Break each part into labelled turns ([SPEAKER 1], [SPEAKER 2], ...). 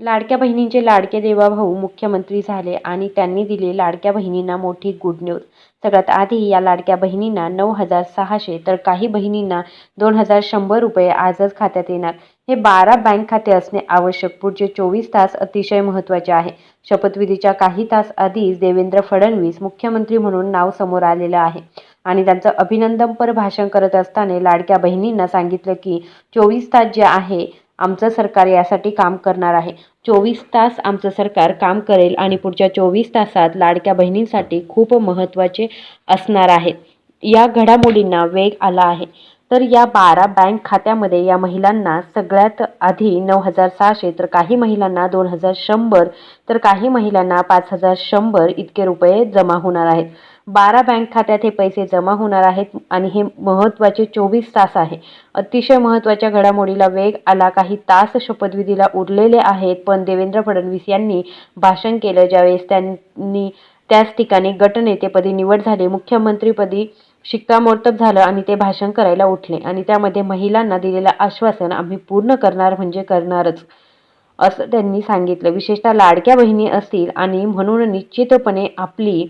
[SPEAKER 1] लाडक्या बहिणींचे लाडके देवाभाऊ मुख्यमंत्री झाले आणि त्यांनी दिली लाडक्या बहिणींना मोठी गुड न्यूज सगळ्यात आधी या लाडक्या बहिणींना नऊ हजार सहाशे तर काही बहिणींना दोन हजार शंभर रुपये आजच खात्यात येणार. हे बारा बँक खाते असणे आवश्यक. पुढचे चोवीस तास अतिशय महत्त्वाचे आहे. शपथविधीच्या काही तास आधीच देवेंद्र फडणवीस मुख्यमंत्री म्हणून नाव समोर आलेलं आहे. आणि त्यांचं अभिनंदनपर भाषण करत असताना लाडक्या बहिणींना सांगितलं की चोवीस तास जे आहे आमचं सरकार यासाठी काम करणार आहे. चोवीस तास आमचं सरकार काम करेल आणि पुढच्या चोवीस तासात लाडक्या बहिणींसाठी खूप महत्त्वाचे असणार आहेत या घडामोडींना वेग आला आहे. तर या बारा बँक खात्यामध्ये या महिलांना सगळ्यात आधी नऊ हजार सहाशे तर काही महिलांना दोन हजार शंभर तर काही महिलांना पाच हजार शंभर इतके रुपये जमा होणार आहेत. बारा बँक खात्यात हे पैसे जमा होणार आहेत आणि हे महत्त्वाचे चोवीस तास आहे. अतिशय महत्त्वाच्या घडामोडीला वेग आला काही तास शपथविधीला उरलेले आहेत पण देवेंद्र फडणवीस यांनी भाषण केलं ज्यावेळेस त्यांनी त्याच ठिकाणी गटनेतेपदी निवड झाली. मुख्यमंत्रीपदी शिक्कामोर्तब झालं आणि ते भाषण करायला उठले आणि त्यामध्ये महिलांना दिलेलं आश्वासन आम्ही पूर्ण करणार म्हणजे करणारच असं त्यांनी सांगितलं. विशेषतः लाडक्या बहिणी असतील आणि म्हणून निश्चितपणे आपली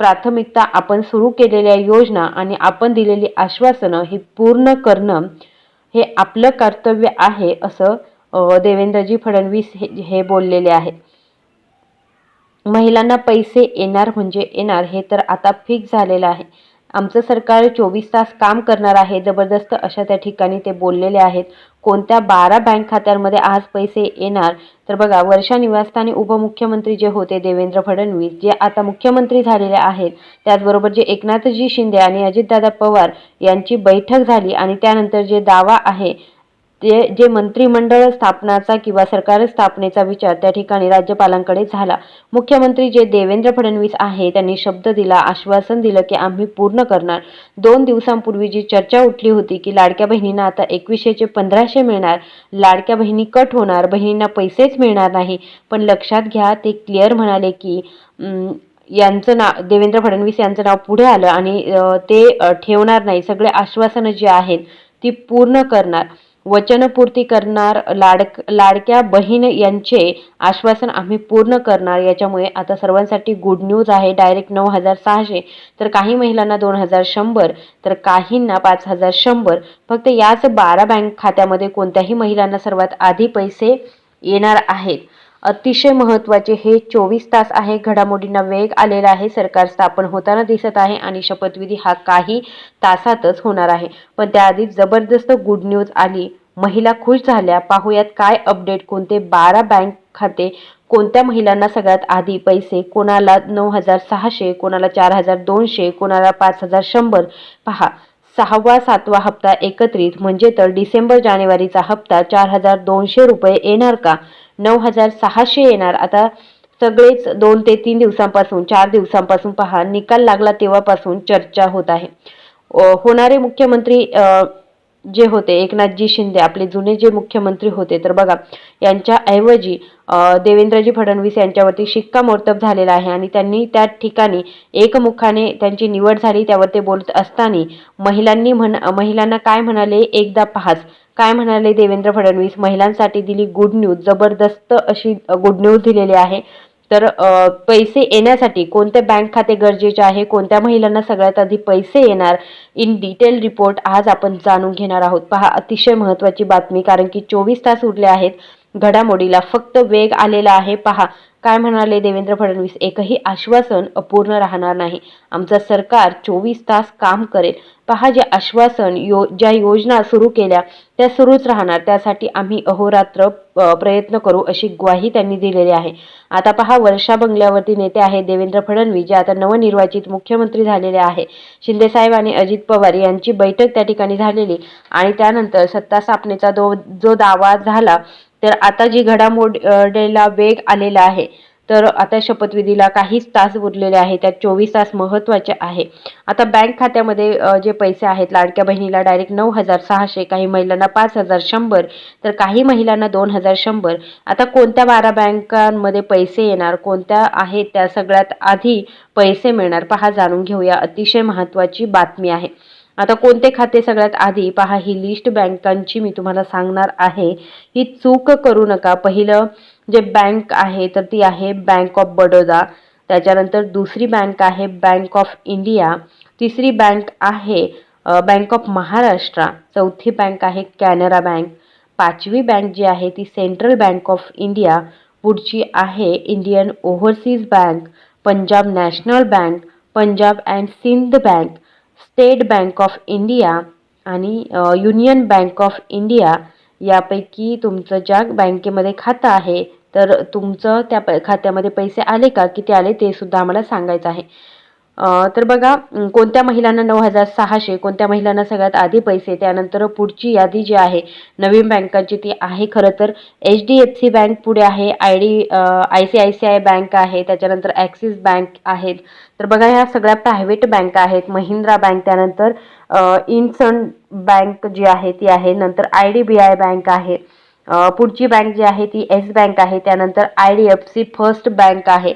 [SPEAKER 1] प्राथमिकता आपण सुरू केलेल्या योजना आणि आपण दिलेली आश्वासनं ही पूर्ण करणं हे आपलं कर्तव्य आहे असं देवेंद्रजी फडणवीस हे हे बोललेले आहेत. महिलांना पैसे येणार म्हणजे येणार हे तर आता फिक्स झालेलं आहे. आमचं सरकार चोवीस तास काम करणार आहे. जबरदस्त अशा त्या ठिकाणी ते बोललेले आहेत. कोणत्या बारा बँक खात्यांमध्ये आज पैसे येणार? तर बघा वर्षा निवासस्थानी उपमुख्यमंत्री जे होते देवेंद्र फडणवीस जे आता मुख्यमंत्री झालेले आहेत त्याचबरोबर जे एकनाथजी शिंदे आणि अजितदादा पवार यांची बैठक झाली आणि त्यानंतर जे दावा आहे ते जे मंत्रिमंडळ स्थापनाचा किंवा सरकार स्थापनेचा विचार त्या ठिकाणी राज्यपालांकडे झाला. मुख्यमंत्री जे देवेंद्र फडणवीस आहे त्यांनी शब्द दिला आश्वासन दिलं की आम्ही पूर्ण करणार. दोन दिवसांपूर्वी जी चर्चा उठली होती की लाडक्या बहिणींना आता एकवीसशेचे पंधराशे मिळणार. लाडक्या बहिणी कट होणार बहिणींना पैसेच मिळणार नाही. पण लक्षात घ्या ते क्लिअर म्हणाले की यांचं नाव देवेंद्र फडणवीस यांचं नाव पुढे आलं आणि ते ठेवणार नाही. सगळे आश्वासनं जी आहेत ती पूर्ण करणार. वचनपूर्ती करणार लाडक लाडक्या बहीण यांचे आश्वासन आम्ही पूर्ण करणार. याच्यामुळे आता सर्वांसाठी गुड न्यूज आहे. डायरेक्ट नऊ हजार सहाशे. तर काही महिलांना दोन हजार शंभर. तर काहींना पाच हजार शंभर. फक्त याच बारा बँक खात्यामध्ये कोणत्याही महिलांना सर्वात आधी पैसे येणार आहेत. अतिशय महत्त्वाचे. हे चोवीस तास आहे. घडामोडींना वेग आलेला आहे. सरकार स्थापन होताना दिसत आहे आणि शपथविधी हा काही तासातच होणार आहे. पण त्याआधी जबरदस्त गुड न्यूज आली. महिला खुश झाल्या. पाहूयात काय अपडेट कोणते बारा बँक खाते? कोणत्या महिलांना सगळ्यात आधी पैसे? कोणाला नऊ हजार सहाशे कोणाला चार हजार दोनशे कोणाला पाच हजार शंभर? पहा. सहावा सातवा हप्ता एकत्रित म्हणजे तर डिसेंबर जानेवारीचा हप्ता चार हजार दोनशे रुपये येणार का? नऊ हजार सहाशे येणार. आता सगळेच दोन ते तीन दिवसांपासून चार दिवसांपासून पहा निकाल लागला तेव्हापासून चर्चा होत आहे. होणारे मुख्यमंत्री जे होते एकनाथजी शिंदे आपले जुने जे मुख्यमंत्री होते तर बघा यांच्याऐवजी देवेंद्रजी फडणवीस यांच्यावरती शिक्कामोर्तब झालेला आहे आणि त्यांनी त्या ठिकाणी एकमुखाने त्यांची निवड झाली. त्यावर ते बोलत असताना महिलांनी म्हण महिलांना काय म्हणाले? एकदा पाहाच. काय म्हणाले देवेंद्र फडणवीस? महिलांसाठी दिली गुड न्यूज जबरदस्त अशी गुड न्यूज दिलेली आहे. तर पैसे येण्यासाठी कोणते बँक खाते गरजेचे आहे? कोणत्या महिलांना सगळ्यात आधी पैसे येणार? इन डिटेल रिपोर्ट आज आपण जाणून घेणार आहोत. पहा अतिशय महत्त्वाची बातमी कारण की चोवीस तास उरले आहेत. घडामोडीला फक्त वेग आलेला आहे. पहा काय म्हणाले देवेंद्र फडणवीस? एकही आश्वासन अपूर्ण राहणार नाही. आमचं सरकार चोवीस तास काम करेल. पहा जे आश्वासन यो ज्या योजना सुरू केल्या त्या सुरूच राहणार. त्यासाठी आम्ही अहोरात्र प्रयत्न करू अशी ग्वाही त्यांनी दिलेली आहे. आता पहा वर्षा बंगल्यावरती नेते आहे देवेंद्र फडणवीस जे आता नवनिर्वाचित मुख्यमंत्री झालेले आहे. शिंदेसाहेब आणि अजित पवार यांची बैठक त्या ठिकाणी झालेली आणि त्यानंतर सत्ता स्थापनेचा जो जो दावा झाला तर आता जी घडामोडीला वेग आलेला आहे तर आता शपथविधीला काहीच तास उरलेले आहेत त्यात चोवीस तास महत्त्वाचे आहे. आता बँक खात्यामध्ये जे पैसे आहेत लाडक्या बहिणीला डायरेक्ट नऊ हजार सहाशे काही महिलांना पाच हजार शंभर तर काही महिलांना दोन हजार शंभर. आता कोणत्या बारा बँकांमध्ये पैसे येणार कोणत्या आहेत त्या सगळ्यात आधी पैसे मिळणार पहा जाणून घेऊया. अतिशय महत्त्वाची बातमी आहे. आता कोणते खाते सगळ्यात आधी? पहा ही लिस्ट बँकांची मी तुम्हाला सांगणार आहे. ही चूक करू नका. पहिलं जे बँक आहे तर ती आहे बँक ऑफ बडोदा त्याच्यानंतर दुसरी बँक आहे बँक ऑफ इंडिया तिसरी बँक आहे बँक ऑफ महाराष्ट्र चौथी बँक आहे कॅनरा बँक पाचवी बँक जी आहे ती सेंट्रल बँक ऑफ इंडिया पुढची आहे Indian overseas bank Punjab national bank Punjab and Sindh bank state bank of India आणि युनियन बँक ऑफ इंडिया यापैकी तुमचं ज्या बँकेमध्ये खातं आहे तर तुमचं त्या प खात्यामध्ये पैसे आले का? किती आले ते सुद्धा आम्हाला सांगायचं आहे. तर बघा कोणत्या महिलांना नऊ हजार सहाशे कोणत्या महिलांना सगळ्यात आधी पैसे त्यानंतर पुढची यादी जी आहे नवीन बँकांची ती आहे खरं तर. H D F C bank पुढे आहे I D I C I C I bank आहे त्याच्यानंतर ॲक्सिस बँक आहेत. तर बघा ह्या सगळ्या प्रायव्हेट बँक आहेत. महिंद्रा बँक त्यानंतर इनसन बँक जी आहे ती आहे. नंतर I D B I bank आहे. पुढची बँक जी आहे ती येस बँक आहे. त्यानंतर I D F C first bank आहे.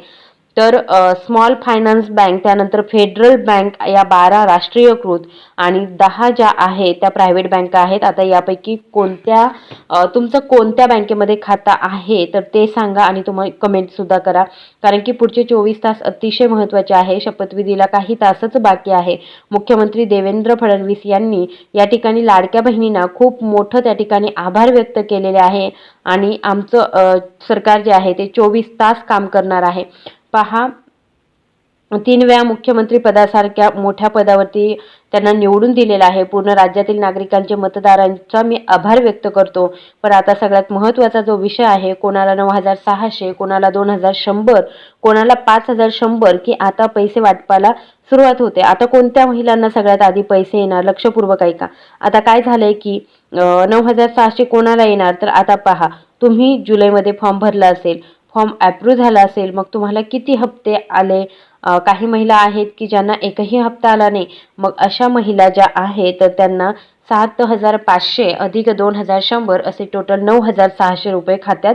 [SPEAKER 1] तर स्मॉल फायनान्स बँक त्यानंतर फेडरल बँक या बारा राष्ट्रीयकृत आणि दहा ज्या आहेत त्या प्रायव्हेट बँका आहेत. आता यापैकी कोणत्या तुमचं कोणत्या बँकेमध्ये खातं आहे तर ते सांगा आणि तुम्हाला कमेंटसुद्धा करा. कारण की पुढचे चोवीस तास अतिशय महत्त्वाचे आहे. शपथविधीला काही तासच बाकी आहे. मुख्यमंत्री देवेंद्र फडणवीस यांनी या ठिकाणी लाडक्या बहिणींना खूप मोठं त्या ठिकाणी आभार व्यक्त केलेले आहे. आणि आमचं सरकार जे आहे ते चोवीस तास काम करणार आहे. पहा. तीन वेळा मुख्यमंत्री पदासारख्या मोठ्या पदावरती त्यांना निवडून दिलेला आहे. पूर्ण राज्यातील नागरिकांचे मतदारांचा मी आभार व्यक्त करतो. पण आता सगळ्यात महत्त्वाचा जो विषय आहे कोणाला नऊ हजार सहाशे कोणाला दोन हजार शंभर कोणाला पाच हजार शंभर की आता पैसे वाटपाला सुरुवात होते. आता कोणत्या महिलांना सगळ्यात आधी पैसे येणार? लक्षपूर्वक ऐका. आता काय झालंय की नऊ हजार सहाशे कोणाला येणार? तर आता पहा. तुम्ही जुलैमध्ये फॉर्म भरला असेल. फॉर्म ॲप्रूव्ह झाला असेल मग तुम्हाला किती हप्ते आले? काही महिला आहेत की ज्यांना एकही हप्ता आला नाही मग अशा महिला ज्या आहेत तर त्यांना सात हजार पाचशे अधिक दोन हजार शंभर असे टोटल नऊ हजार सहाशे रुपये खात्यात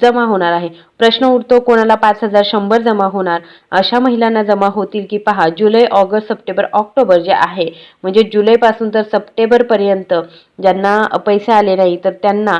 [SPEAKER 1] जमा होणार आहे. प्रश्न उठतो कोणाला पाच हजार शंभर जमा होणार? अशा महिलांना जमा होतील की पहा जुलै ऑगस्ट सप्टेंबर ऑक्टोबर जे आहे म्हणजे जुलैपासून तर सप्टेंबरपर्यंत ज्यांना पैसे आले नाही तर त्यांना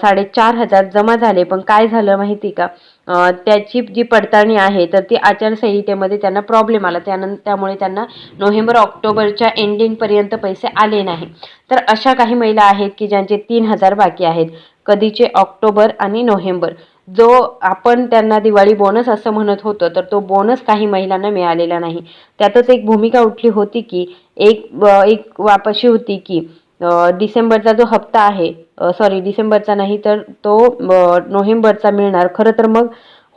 [SPEAKER 1] साडेचार हजार जमा झाले. पण काय झालं माहिती का? त्याची जी पडताळणी आहे तर ती आचारसंहितेमध्ये त्यांना प्रॉब्लेम आला. त्यानंतर त्यामुळे त्यांना नोव्हेंबर ऑक्टोबरच्या एंडिंगपर्यंत पैसे आले नाही. तर अशा काही महिला आहेत की ज्यांचे तीन हजार बाकी आहेत. कधीचे ऑक्टोबर आणि नोव्हेंबर. जो आपण त्यांना दिवाळी बोनस असं म्हणत होतो तर तो बोनस काही महिलांना मिळालेला नाही. त्यातच एक भूमिका उठली होती की एक एक वापशी होती की डिसेंबरचा जो हप्ता आहे सॉरी डिसेंबरचा नाही तर तो नोव्हेंबरचा मिळणार. खरं तर मग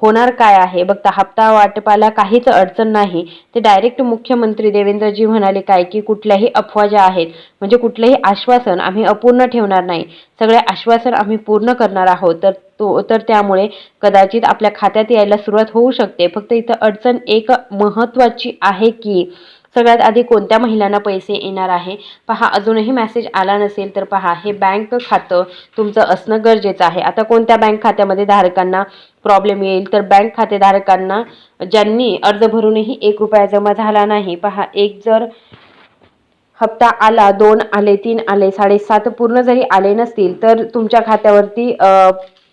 [SPEAKER 1] होणार काय आहे? बघता हप्ता वाटपाला काहीच अडचण नाही. ते डायरेक्ट मुख्यमंत्री देवेंद्रजी म्हणाले काय की कुठल्याही अफवा ज्या आहेत म्हणजे कुठलंही आश्वासन आम्ही अपूर्ण ठेवणार नाही. सगळे आश्वासन आम्ही पूर्ण करणार आहोत. तर तो तर त्यामुळे कदाचित आपल्या खात्यात यायला सुरुवात होऊ शकते. फक्त इथं अडचण एक महत्त्वाची आहे की सगळ्यात आधी कोणत्या महिलांना पैसे येणार आहे? पहा अजूनही मेसेज आला नसेल तर पहा हे बँक खातं तुमचं असणं गरजेचं आहे. आता कोणत्या बँक खात्यामध्ये धारकांना प्रॉब्लेम येईल? तर बँक खातेधारकांना ज्यांनी अर्ज भरूनही एक रुपया जमा झाला नाही. पहा एक जर हप्ता आला दोन आले तीन आले साडेसात पूर्ण जरी आले नसतील तर तुमच्या खात्यावरती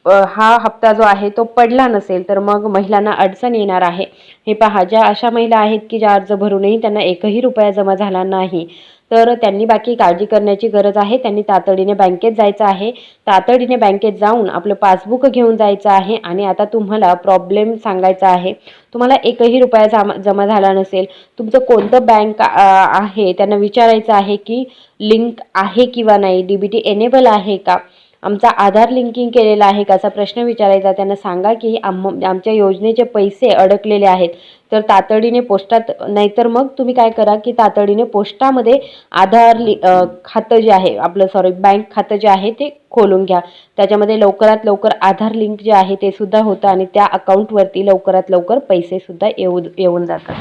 [SPEAKER 1] हा हप्ता जो आहे तो पडला नसेल तर मग महिलांना अडचण येणार आहे. हे पहा ज्या अशा महिला आहेत की ज्या अर्ज भरूनही त्यांना एकही रुपया जमा झाला नाही तर त्यांनी बाकी काळजी करण्याची गरज आहे. त्यांनी तातडीने बँकेत जायचं आहे. तातडीने बँकेत जाऊन आपलं पासबुक घेऊन जायचं आहे आणि आता तुम्हाला प्रॉब्लेम सांगायचा आहे. तुम्हाला एकही रुपया जमा जमा झाला नसेल. तुमचं कोणतं बँक आहे? त्यांना विचारायचं आहे की लिंक आहे किंवा नाही? डी बी टी एनेबल आहे का? आमचा आधार लिंकिंग केलेला आहे का असा प्रश्न विचारायचा. त्यांना सांगा की आम आमच्या योजनेचे पैसे अडकलेले आहेत. तर तातडीने पोस्टात नाहीतर मग तुम्ही काय करा की तातडीने पोस्टामध्ये आधार लि खातं जे आहे आपलं सॉरी बँक खातं जे आहे ते खोलून घ्या. त्याच्यामध्ये लवकरात लवकर आधार लिंक जे आहे ते सुद्धा होतं आणि त्या अकाउंटवरती लवकरात लवकर पैसेसुद्धा येऊ येऊन जातात.